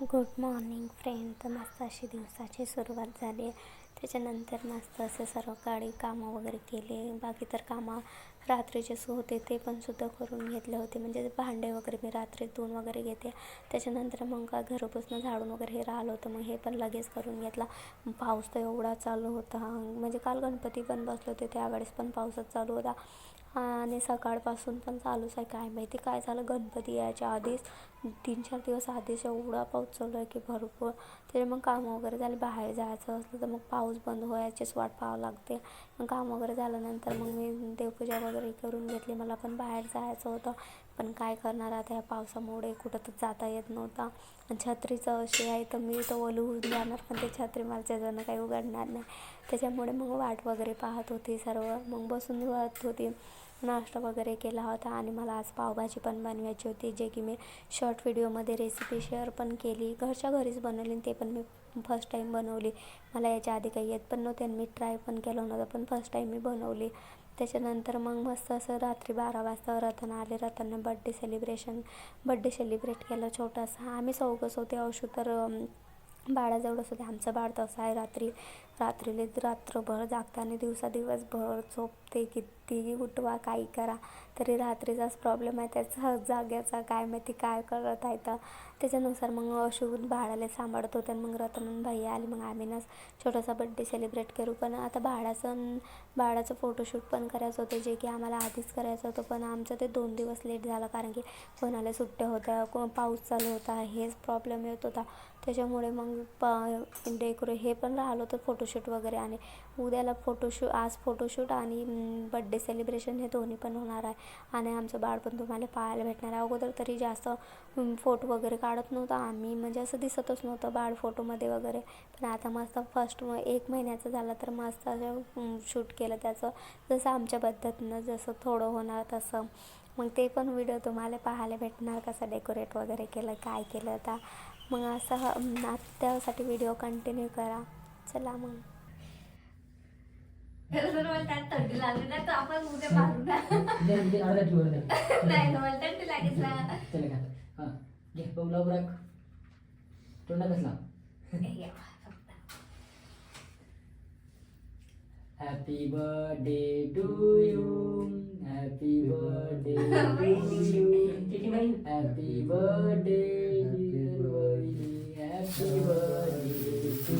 Good morning friend. तर मस्त अशी दिवसाची सुरुवात झाली आहे. त्याच्यानंतर मस्त असे सर्व काळी कामं वगैरे केले. बाकी तर कामं रात्रीचे सो होते ते पण सुद्धा करून घेतले होते. म्हणजे भांडे वगैरे मी रात्री धुवून वगैरे घेते. त्याच्यानंतर मग का घरापासून झाडून वगैरे हे राहिलं होतं. मग हे पण लगेच करून घेतला. पाऊस तर एवढा चालू होता. म्हणजे काल गणपती पण बसले होते त्यावेळेस पण पाऊसच चालू होता. आणि सकाळपासून पण चालूच आहे काय माहिती. काय झालं? गणपती यायच्या आधीच तीन चार दिवस आधीच एवढा पाऊस चालू आहे की भरपूर. तरी मग कामं वगैरे झाली बाहेर जायचं असलं तर मग पाऊस बंद व्हायचीच वाट पाहावं लागते. मग काम वगैरे झाल्यानंतर मग मी देवपूजा वगैरे करून घेतली. मला पण बाहेर जायचं होतं. पण काय करणार आता या पावसामुळे? कुठं तर जाता येत नव्हता. आणि छत्रीचं अशी आहे तर मी तर ओलू जाणार. पण ते छत्री मला जणं काही उघडणार नाही. त्याच्यामुळे मग वाट वगैरे पाहत होती सर्व. मग बसून वाहत होती. नाश्ता वगैरे केला होता आणि मला आज पावभाजी पण बनवायची होती जे की मी शॉर्ट व्हिडिओमध्ये रेसिपी शेअर पण केली. घरच्या घरीच बनवली आणि ते पण मी फर्स्ट टाईम बनवली. मला याच्या आधी काही येत पण नव्हते आणि मी ट्राय पण केलं नव्हतं पण फर्स्ट टाईम मी बनवली. त्याच्यानंतर मग मस्त असं रात्री बारा वाजता रतन आले. रतनने बड्डे सेलिब्रेशन बड्डे सेलिब्रेट केलं छोटासा. आम्ही चौघंच होते औषध तर बाळाजवळ बाळाजवळच होते. आमचं बाळ तसं आहे रात्री रात्रीले रात्रभर जागताना दिवसा दिवसभर ते कितीही उठवा काही करा. तरी रात्रीचाच प्रॉब्लेम आहे. त्याचा जाग्याचा काय माहिती काय करत आहे तर त्याच्यानुसार मग अशोक बाळाला सांभाळत होते. आणि मग रतन भैया आले. मग आम्ही ना छोटासा बड्डे सेलिब्रेट करू. पण आता बाळाचं बाळाचं फोटोशूट पण करायचं होतं. जे की आम्हाला आधीच करायचं होतं. पण आमचं ते दोन दिवस लेट झालं. कारण की कोणाला सुट्ट्या होत्या को पाऊस चालू होता हेच प्रॉब्लेम येत होता. त्याच्यामुळे मग प डेकोरे हे पण राहिलं होतं. फोटोशूट वगैरे आणि उद्याला फोटोशूट आज फोटोशूट आणि बड्डे सेलिब्रेशन हे दोन्ही पण होणार आहे. आणि आमचं बाळ पण तुम्हाला पाहायला भेटणार आहे. अगोदर तरी जास्त फोटो वगैरे काढत नव्हतं आम्ही. म्हणजे असं दिसतच नव्हतं बाळ फोटोमध्ये वगैरे. पण आता मस्त फर्स्ट मग एक महिन्याचं झालं तर मस्त असं शूट केलं त्याचं. जसं आमच्या पद्धतीनं जसं थोडं होणार तसं. मग ते पण व्हिडिओ तुम्हाला पाहायला भेटणार. कसं डेकोरेट वगैरे केलं काय केलं तर मग असं त्यासाठी व्हिडिओ कंटिन्यू करा. चला मग. त्यात थंडी लागली नाही तर आपण उद्या मारू ना. अर्धा ठेव अर्धा नाही. ना मला थंडी लागेल ना. चला का हां घे बघ लाव? राख तोंडा कसला happy birthday to you happy birthday to you happy birthday happy birthday to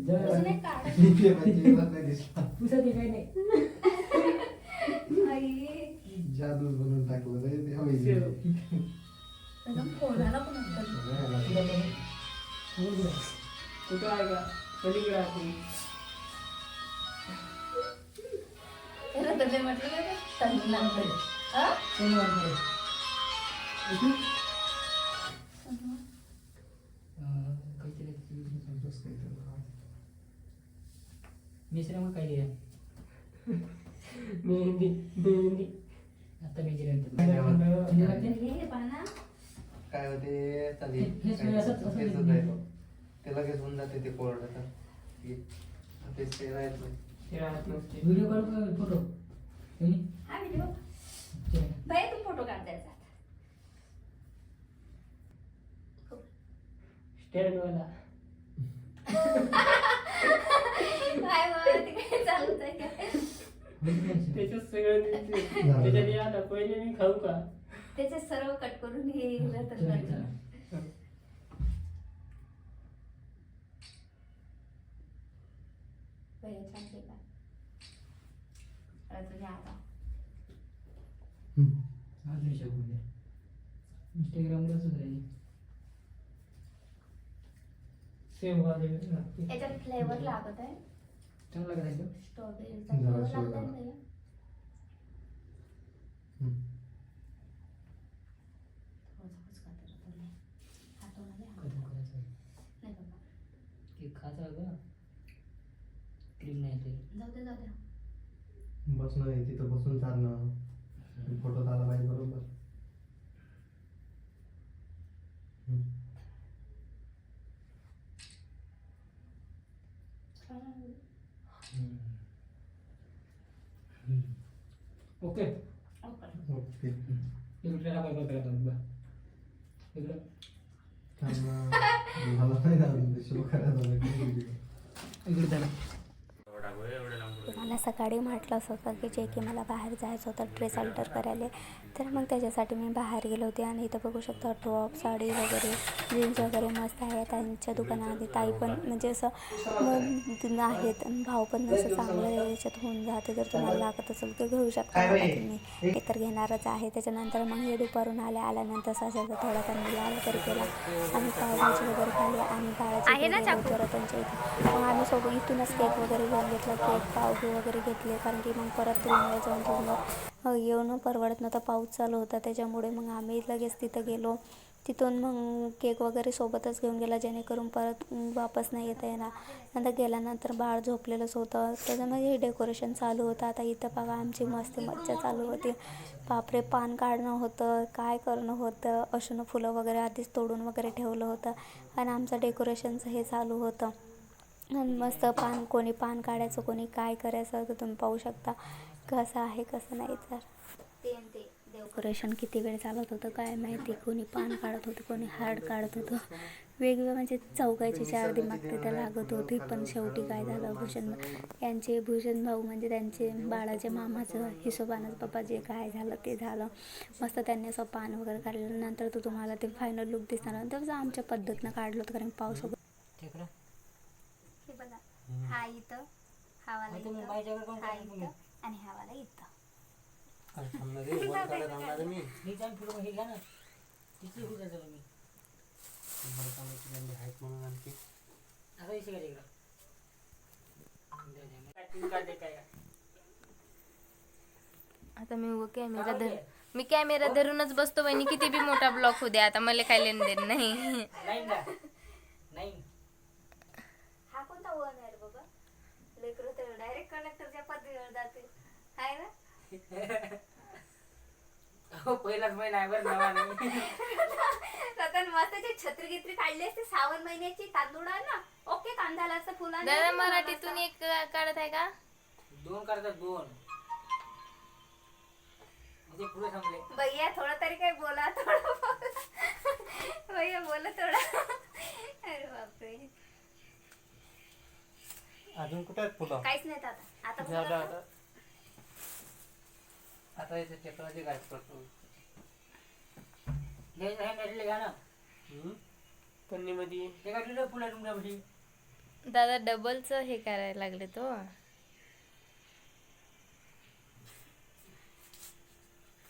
bye अजून नाही दिसला पुसा ते नाही जादू बनवून टाकलं रे ते हवी एकदम कुठं आहे का पलीकडे आहे म्हटलं थंडी लागते? सोमवारकडे मिश्र मग काय दिलं मेहंदी मेहंदी आता मी हे काय होते? तो. ते लगेच होऊन जाते ते कोरडं तर. हे- तेच ते राहत नाही व्हिडिओ कॉल फोटो. हा व्हिडिओ? बाई तू फोटो काय बाबा ते काय चालूच आहे काय त्याच्यात सगळं त्याच्यात या आता पहिले मी खाऊ का? त्याचे सर्व कट करून हे द्या इंस्टाग्रामला व्हायला याच्यात फ्लेवर लागत आहे. चांगला लागत आहे स्ट्रॉबेरी खाचा का क्रीम नाही ते जाऊ दे बसणं तिथं बसून चालणं फोटो झाला पाहिजे बरोबर. ओके ओके इकडे टाका काय करतात बा इकडे चालणं झालं नाही ना अजून ते show करायला लागलं. इकडे त्याला मला सकाळी म्हटलंच होतं की जे की मला बाहेर जायचं होतं ड्रेस अल्टर करायला. तर मग त्याच्यासाठी मी बाहेर गेले होते आणि इथं बघू शकता टॉप साडी वगैरे जीन्स वगैरे मस्त आहे. त्यांच्या दुकानामध्ये ताई पण म्हणजे असं म- आहेत आणि भाव पण असं चांगलं याच्यात होऊन जाते. जर तुम्हाला लागत असेल तर घेऊ शकता. तुम्ही ते तर घेणारच आहे. त्याच्यानंतर मग हे दुपारून आले. आल्यानंतर सासरचा थोडा त्यांनी लाल तरी केला आणि पावभाजी वगैरे खाल्ली. आणि बाळाची त्यांच्या इथे. मग आम्ही सोबत इथूनच केक वगैरे घेऊन घेतला. केक पावघे वगैरे घेतले कारण की मग परत रूमला जाऊन थोडं येऊन परवडत नव्हता. पाऊस चालू होता त्याच्यामुळे मग आम्ही लगेच तिथं गेलो. तिथून मग केक वगैरे सोबतच घेऊन गेला जेणेकरून परत वापस नाही येता येणार. नंतर गेल्यानंतर बाळ झोपलेलंच होतं. त्याच्यामध्ये हे डेकोरेशन चालू होतं. आता इथं बघा आमची मस्ती मज्जा चालू होती. बापरे पान काढणं होतं काय करणं होतं अशुनं फुलं वगैरे आधीच तोडून वगैरे ठेवलं होतं. आणि आमचं डेकोरेशनचं हे चालू होतं. मस्त पान कोणी पान काढायचं कोणी काय करायचं तर तुम्ही पाहू शकता कसं आहे कसं नाही तर. डेकोरेशन किती वेळ चालत होतं काय माहिती कोणी पान काढत होतं कोणी हार्ड काढत होतं. वेगवेगळं म्हणजे चौकायची चार दिमाग तिथं लागत होती पण शेवटी काय झालं भूषण यांचे भूषण भाऊ म्हणजे त्यांचे बाळाच्या मामाचं हिशोबानंच पप्पा जे काय झालं ते झालं. मस्त त्यांनी असं पान वगैरे काढलं. नंतर तो तुम्हाला ते फायनल लुक दिसणार. तसं आमच्या पद्धतीनं काढलं होतं कारण पाऊस वगैरे हा इथं हा वाला मग तुम्ही इथं बाईच्याकडे कोण हा कोण इथं आणि हा वाला इथं. अरे थांबणार रे, वर काढायला थांबणार रे मी. ही जाऊन फिरू हे घ्या ना. तिची उद्या जाऊ मी. बरं कामाची त्यांनी आहेत म्हणून आणखी. आता मी उगा कॅमेरा धर मी कॅमेरा धरूनच बसतो वहिनी. किती बी मोठा ब्लॉक होऊ द्या आता मला काय लेन देन नाही नाही ना नाही हा कोणता वन आहे रे बाबा लेकरं तर डायरेक्ट कंडक्टरच्या पदवीवर जाते. आहे ना? हो पहिलाच महिना आहे बरं नवा नाही रतन मस्त जे छत्री गित्री काढली असते श्रावण महिन्याची तांदूळ आहे ना. ओके कांद्याला असं फुला दादा मराठीतून एक काढत आहे का? दोन करतात दोन. म्हणजे पुढे भैया थोडं तरी काही बोला थोडं बोला. भैया बोला थोडा. अरे बापरे. अजून कुठे आहेत फुलं? काहीच नाही आता. आता झालं. आता आता याच्या चक्राची काय करतो. घ्या ना ते फुलं तुमच्यापाशी. दादा डबलच हे करायला लागले तो.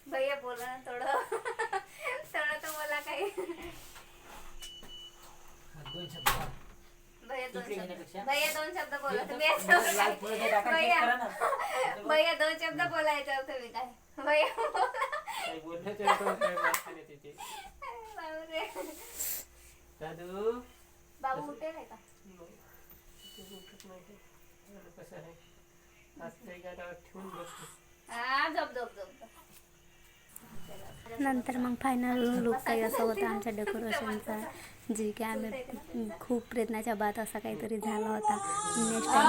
भैया बोला ना थोडं. थोडं तर बोला काही. दोन शब्द. भैया दोन इकडे शब्द घेण्यापेक्षा? भैया दोन शब्द बोला तुम्ही लाल फुलं ते टाका, check भैया करा ना. भैया दोन शब्द बोलायचं तुम्ही काय भैया बोला काही बोललं तरी पण काही वाटतं नाही तिथे. बापरे. दादू बाबू उठे नाही का ते उठत नाही ते. एवढं कसं आहे आज ते गाडा ठेवून बसतो हा झोप झोप झोप नंतर मग फायनल लुक काही असं होतं आमच्या डेकोरेशनचा जे की आम्ही खूप प्रयत्नाच्या बाद असा काहीतरी झाला होता. नेक्स्ट टाइम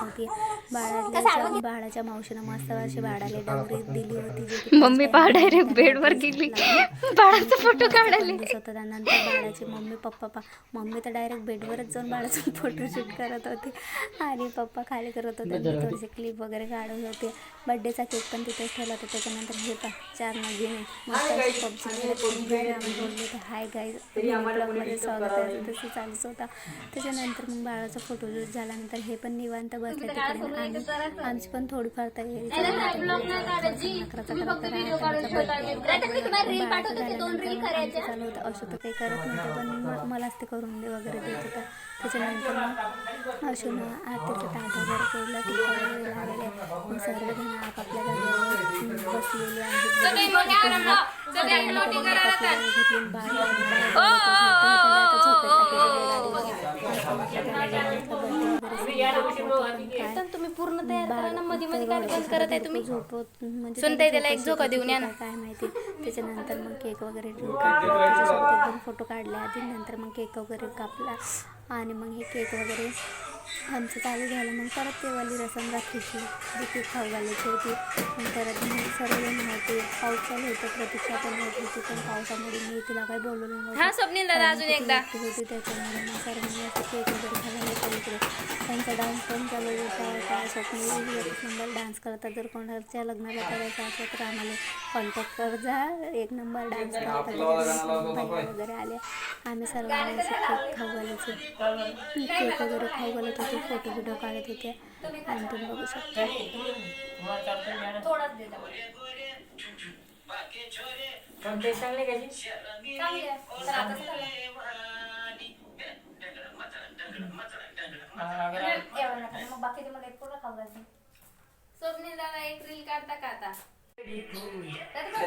होती बाळाच्या बाळाच्या मावशीनं मस्त अशी बाळाला डवरी दिली होती मम्मी पहा डायरेक्ट बेडवर गेली. बाळाचा फोटो काढायला. दिसत होता. त्यानंतर बाळाची मम्मी पप्पा पा मम्मी तर डायरेक्ट बेडवरच जाऊन बाळाचा फोटोशूट करत होती. आणि पप्पा खाली करत होते. थोडेसे क्लिप वगैरे काढत होते. बड्डेचा केक पण तिथेच ठेवला होता. त्याच्यानंतर हे पण चार नगीने मस्त पबजी बोलले तर हाय गाईज ब्लॉगमध्ये स्वागत आहे. असं तसं चालूच होता. त्याच्यानंतर मग बाळाचा फोटोशूट झाल्यानंतर हे पण निवांत बसले तिकडे. आणि आमची पण थोडीफार तयारी चालू होतं. असं तर काही करत नव्हतं पण म- मलाच ते करून दे वगैरे देत होता. त्याच्यानंतर मग अशोनं आरतीचं ताट वगैरे केलं टीका वगैरे लावलेले. सर्वजण आपापल्या जागेवर बसलेले आहेत. काय तुम्ही पूर्ण तयार करा ना मध्ये मध्ये गाडी बंद करत आहे तुम्ही. झोपत म्हणजे सुनताई त्याला एक झोका देऊन या ना. काय माहिती? त्याच्यानंतर मग केक वगैरे कापला त्याच्यासोबत दोन फोटो काढले आधी. नंतर मग केक वगैरे कापला. आणि मग हे केक वगैरे आमचं चालू झालं. मग परत ते वाली रसम रात्रीची जी खाऊ घालायची होती. मग परत मी सर्वजण होते पाऊस चालू होतं. प्रतीक्षा पण होत होती. पण पावसामुळे मी तिला काही बोलवलं नव्हतं. हा अजून एकदा. होती. त्याच्यामुळे मग सर्वांनी असं केक वगैरे खायला होतं इकडे. त्यांचा डान्स पण चालू होता. काय एक नंबर डान्स करतात. जर कोणाच्या लग्नाला करायचं असेल तर आम्हाला कॉन्टॅक्ट कर जा एक नंबर डान्स करतात. बाई वगैरे आले आम्ही सर्वांनी असे केक खाऊ घालायचे. केक वगैरे खाऊ घालत होते फोटो व्हिडिओ काढत होते. आणि तुम्ही बघू शकता. मग बाकीचे मला एक स्वप्नील दादा एक रील काढता का आता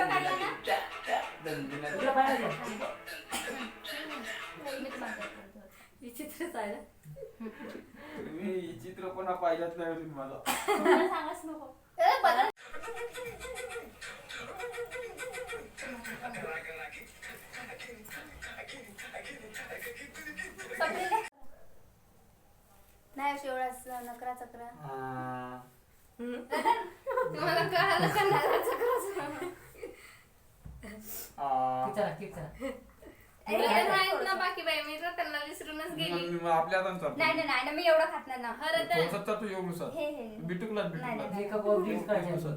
काढला ना विचित्रच आहे ना मी चित्र कोणा पाहिलंच नाही होती मला. सांगाच नको. ए. नाही अशी एवढाच नकरा चक्रा. तुम्हाला कळालं का किती ए, हे नाहीत ना बाकी बाई मी तर त्यांना विसरूनच गेली. आपल्या हातानं चालतो. नाही नाही नाही ना, मी एवढा खात नाही ना. खरं तर थोडंसं चालतो एवढूसा हे हे. बिटुकला नाही, बिटुकला नाही. मेकअप वर रील्स काढायचे. एवढूसा.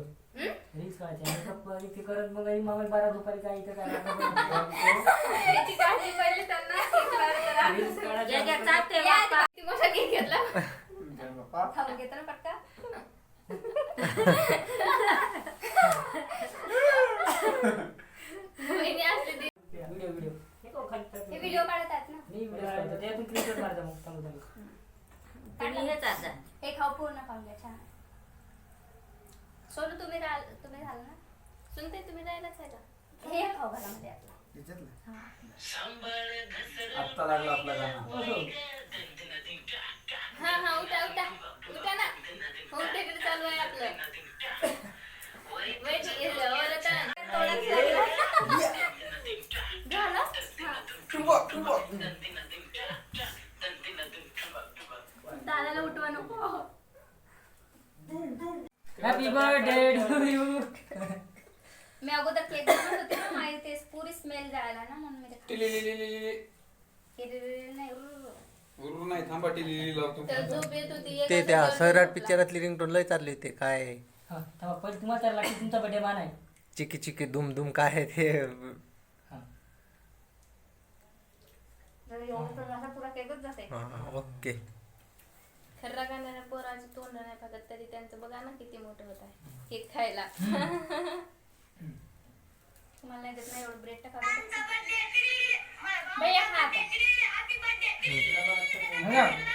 रील्स काढायचे. मेकअप इथे करत मग आई मामा बारा दुपारी काय इथं काय काळजी त्यांना. आता- काढायचे. बाप्पा. मोठा केक घेतला? खाऊन घेतो ना पटका वहिनी असते ती. व्हिडिओ व्हिडिओ हे तो खाली टाक. हे व्हिडिओ काढत आहेत ना मी व्हिडिओ काढतो त्यातून क्रिकेट मारता मग चांगलं चांगलं. तुम्ही हेच आता. हे खाऊ पूर्ण खाऊन घ्या छान सोनू तुम्ही राल तुम्ही झालं ना सुनते तुम्ही जायलाच आहे का हे खाऊ घाला मध्ये आपला आत्ता लागला आपला गाणं हो, हा हा उठा उठा. उठा ना. होम थिएटर चालू आहे आपलं. हे. झालं? दादाला उठवा नको. हॅपी बर्थडे टू यू मी अगोदर केक बनवत होते ना माझी ते पुरी स्मेल जायला ना म्हणून मी ते टिलिलिलिलिलिलि. केलेलं नाही उरु. उरू नाही थांबा टिलिलिलि लावतो तर झोप येत होती ते एका त्या जागेवर सैराट झोपला. पिक्चरातली रिंगटोन लय चालली होते काय हा तेव्हा पहिले तुम्हाला त्याला लागते तुमचा बर्थडे मान आहे चिकी चिकी दुम दुम काय आहे ते हा. तर एवढं तर माझा पुरा केकच जाते हा, ओके खर्रा गाण्याला पोराची तोंड नाही बघत तरी त्यांचं बघा ना किती मोठं होत आहे केक खायला तुम्हाला नाही देत नाही एवढं ब्रेड टाका भैया खा आता. हा.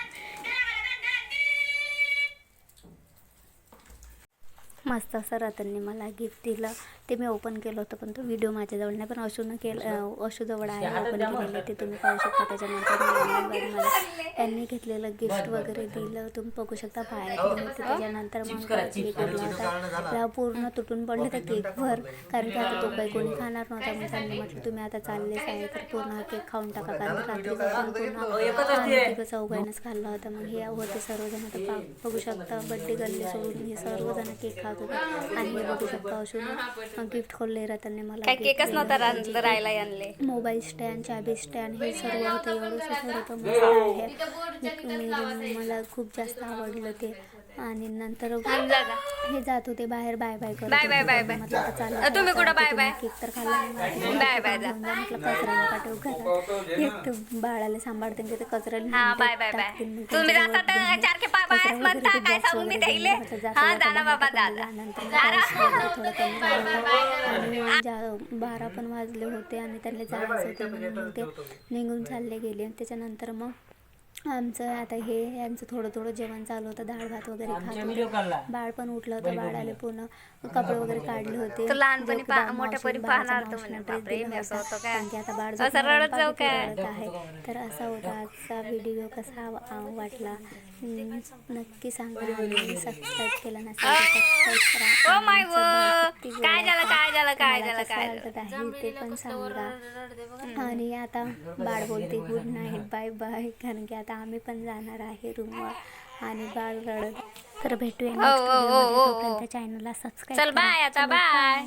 मस्त असं रतनने मला गिफ्ट दिलं. ते मी ओपन केलं होतं पण तो व्हिडिओ माझ्याजवळ नाही. पण अशूनं केलं अशूजवळ आहे. ओपन केलेलं ते तुम्ही पाहू शकता. त्याच्यानंतर मला त्यांनी घेतलेलं गिफ्ट वगैरे दिलं. तुम्ही बघू शकता बाहेर होतं त्याच्यानंतर मग केक आणला होता. त्या पूर्ण तुटून पडलं त्या केकवर कारण की आता तो काही कोणी खाणार नव्हता मग त्यांनी म्हटलं तुम्ही आता चाललेच आहे तर पूर्ण हा केक खाऊन टाका. कारण की रात्रीचा पण पूर्ण आम्ही तिघं चौघांनाच खाल्ला होता. मग हे होते सर्वजण. आता बघू शकता बड्डे गल्ले सोडून हे सर्वजण केक खात होते आणि हे बघू शकता असून गिफ्ट खोलले रतनने मला काय केकच नव्हता राहायला आणले मोबाईल स्टँड चाबी स्टँड हे सर्व होतं. एवढं होतं मस्त आहे मला खूप जास्त आवडलं ते. आणि नंतर. हे जात होते बाहेर बाय बाय करत बाय बाय. Bye bye. म्हटलं अ, तुम्ही कुठं बाय बाय? केक तर खाल्ला. Bye bye. म्हटलं कचरा नका ठेवू घरात एक बाळाला सांभाळते तिथे कचरा हा बाय बाय बाय तुम्ही त्यांच्या जाता जवळ तर घेऊन चार के पाय बाय म्हणता काय सांगून मी. जाता हा जाना बाबा दादा थोडं कमी. आणि बारा पण वाजले होते आणि त्यांना जायचं होते म्हणून ते निघून चालले गेले त्याच्यानंतर मग आमचं आता हे यांचं थोडं थोडं जेवण चालू होतं. डाळ भात वगैरे खात. आमच्या होते बाळ पण उठलं होतं बाळाले पूर्ण. कपडे वगैरे काढले होते. लहानपणी मोठ्यापणी पाहणार आता बाळ रडत आहे. तर असा होता आजचा व्हिडिओ कसा वाटला? नक्की सांगा. आणि सबस्क्राईब केला नसेल ओ माय किती गो काय झालं. काय झालं काय झालं? काय ते पण सांगा आणि आता बाळ बोलते गुड नाईट बाय बाय. कारण की आता आम्ही पण जाणार आहे रूमवर आणि बाळ रडत. तर भेटूया next हो, हो. हो. चॅनलला सबस्क्राईब चल बाय आता बाय